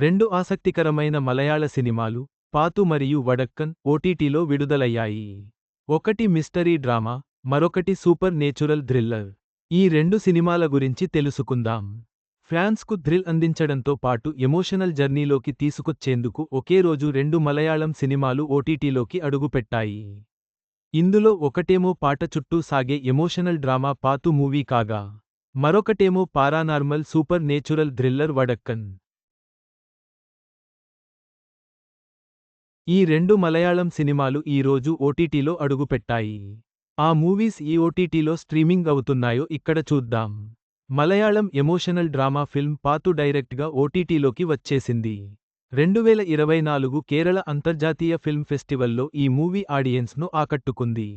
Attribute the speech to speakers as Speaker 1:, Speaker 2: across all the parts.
Speaker 1: రెండు ఆసక్తికరమైన మలయాళ సినిమాలు పాతు మరియు వడక్కన్ ఓటీటీలో విడుదలయ్యాయి. ఒకటి మిస్టరీ డ్రామా మరొకటి సూపర్ నేచురల్ థ్రిల్లర్. ఈ రెండు సినిమాల గురించి తెలుసుకుందాం. ఫ్యాన్స్కు థ్రిల్ అందించడంతో పాటు ఎమోషనల్ జర్నీలోకి తీసుకొచ్చేందుకు ఒకే రోజు రెండు మలయాళం సినిమాలు ఓటీటీలోకి అడుగుపెట్టాయి. ఇందులో ఒకటేమో పాట చుట్టూ సాగే ఎమోషనల్ డ్రామా పాతు మూవీ కాగా మరొకటేమో paranormal supernatural thriller Vadakkan. ఈ రెండు మలయాళం సినిమాలు ఈ రోజు ఓటీటీలో అడుగుపెట్టాయి. ఆ మూవీస్ ఈ ఓటీటీలో స్ట్రీమింగ్ అవుతున్నాయో ఇక్కడ చూద్దాం. మలయాళం ఎమోషనల్ డ్రామా ఫిల్మ్ పాతు డైరెక్ట్గా ఓటీటీలోకి వచ్చేసింది. రెండువేల ఇరవై నాలుగు కేరళ అంతర్జాతీయ ఫిల్మ్ ఫెస్టివల్లో ఈ మూవీ ఆడియన్స్ను ఆకట్టుకుంది.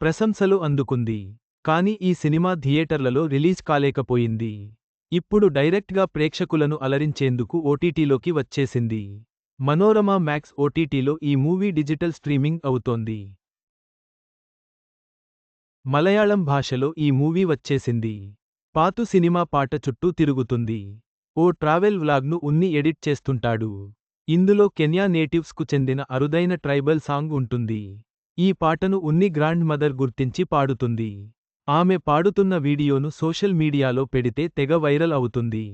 Speaker 1: ప్రశంసలు అందుకుంది. కానీ ఈ సినిమా థియేటర్లలో రిలీజ్ కాలేకపోయింది. ఇప్పుడు డైరెక్ట్గా ప్రేక్షకులను అలరించేందుకు ఓటీటీలోకి వచ్చేసింది. మనోరమ మ్యాక్స్ ఓటీటీలో ఈ మూవీ డిజిటల్ స్ట్రీమింగ్ అవుతోంది. మలయాళం భాషలో ఈ మూవీ వచ్చేసింది. పాతు సినిమా పాట చుట్టూ తిరుగుతుంది. ఓ ట్రావెల్ వ్లాగ్ను ఉన్ని ఎడిట్ చేస్తుంటాడు. ఇందులో కెన్యా నేటివ్స్కు చెందిన అరుదైన ట్రైబల్ సాంగ్ ఉంటుంది. ఈ పాటను ఉన్ని గ్రాండ్ మదర్ గుర్తించి పాడుతుంది. ఆమె పాడుతున్న వీడియోను సోషల్ మీడియాలో పెడితే తెగ వైరల్ అవుతుంది.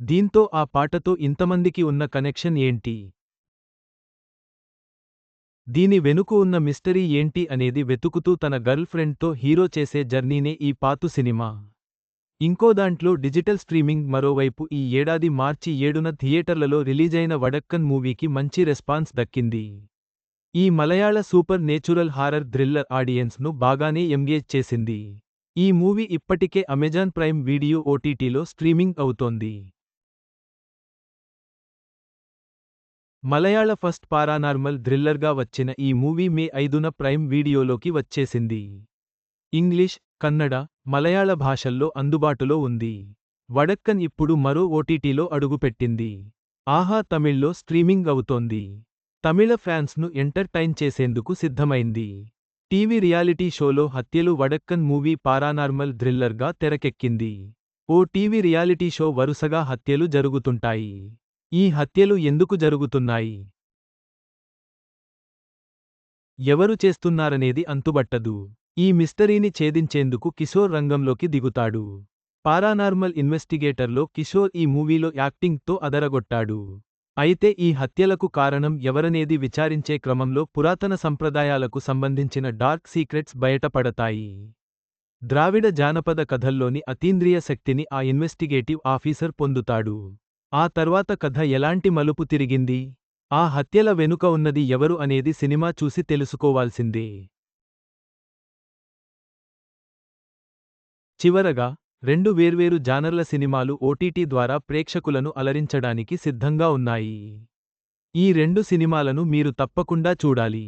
Speaker 1: దీంతో ఆ పాటతో ఇంతమందికి ఉన్న కనెక్షన్ ఏంటి? దీని వెనుకు ఉన్న మిస్టరీ ఏంటి అనేది వెతుకుతూ తన గర్ల్ ఫ్రెండ్తో హీరో చేసే జర్నీనే ఈ పాతు సినిమా. ఇంకో దాంట్లో డిజిటల్ స్ట్రీమింగ్ మరోవైపు ఈ ఏడాది మార్చి ఏడున థియేటర్లలో రిలీజైన వడక్కన్ మూవీకి మంచి రెస్పాన్స్ దక్కింది. ఈ మలయాళ సూపర్ నేచురల్ హారర్ థ్రిల్లర్ ఆడియన్స్ను బాగానే ఎంగేజ్ చేసింది. ఈ మూవీ ఇప్పటికే అమెజాన్ ప్రైమ్ వీడియో ఓటీటీలో స్ట్రీమింగ్ అవుతోంది. మలయాళ ఫస్ట్ పారానార్మల్ థ్రిల్లర్గా వచ్చిన ఈ మూవీ మే ఐదున ప్రైమ్ వీడియోలోకి వచ్చేసింది. ఇంగ్లీష్ కన్నడ మలయాళ భాషల్లో అందుబాటులో ఉంది. వడక్కన్ ఇప్పుడు మరో ఓటీటీలో అడుగుపెట్టింది. ఆహా తమిళ్ళో స్ట్రీమింగ్ అవుతోంది. తమిళ ఫ్యాన్స్ను ఎంటర్టైన్ చేసేందుకు సిద్ధమైంది. టీవీ రియాలిటీ షోలో హత్యలు వడక్కన్ మూవీ పారానార్మల్ థ్రిల్లర్గా తెరకెక్కింది. ఓ టీవీ రియాలిటీ షో వరుసగా హత్యలు జరుగుతుంటాయి. ఈ హత్యలు ఎందుకు జరుగుతున్నాయి? ఎవరు చేస్తున్నారనేది అంతుబట్టదు. ఈ మిస్టరీని ఛేదించేందుకు కిషోర్ రంగంలోకి దిగుతాడు. పారానార్మల్ ఇన్వెస్టిగేటర్లో కిషోర్ ఈ మూవీలో యాక్టింగ్తో అదరగొట్టాడు. అయితే ఈ హత్యలకు కారణం ఎవరనేది విచారించే క్రమంలో పురాతన సంప్రదాయాలకు సంబంధించిన డార్క్ సీక్రెట్స్ బయటపడతాయి. ద్రావిడ జానపద కథల్లోని అతీంద్రియ శక్తిని ఆ ఇన్వెస్టిగేటివ్ ఆఫీసర్ పొందుతాడు. ఆ తర్వాత కథ ఎలాంటి మలుపు తిరిగింది? ఆ హత్యల వెనుక ఉన్నది ఎవరు అనేది సినిమా చూసి తెలుసుకోవాల్సిందే. చివరగా రెండు వేర్వేరు జానర్ల సినిమాలు ఓటీటీ ద్వారా ప్రేక్షకులను అలరించడానికి సిద్ధంగా ఉన్నాయి. ఈ రెండు సినిమాలను మీరు తప్పకుండా చూడాలి.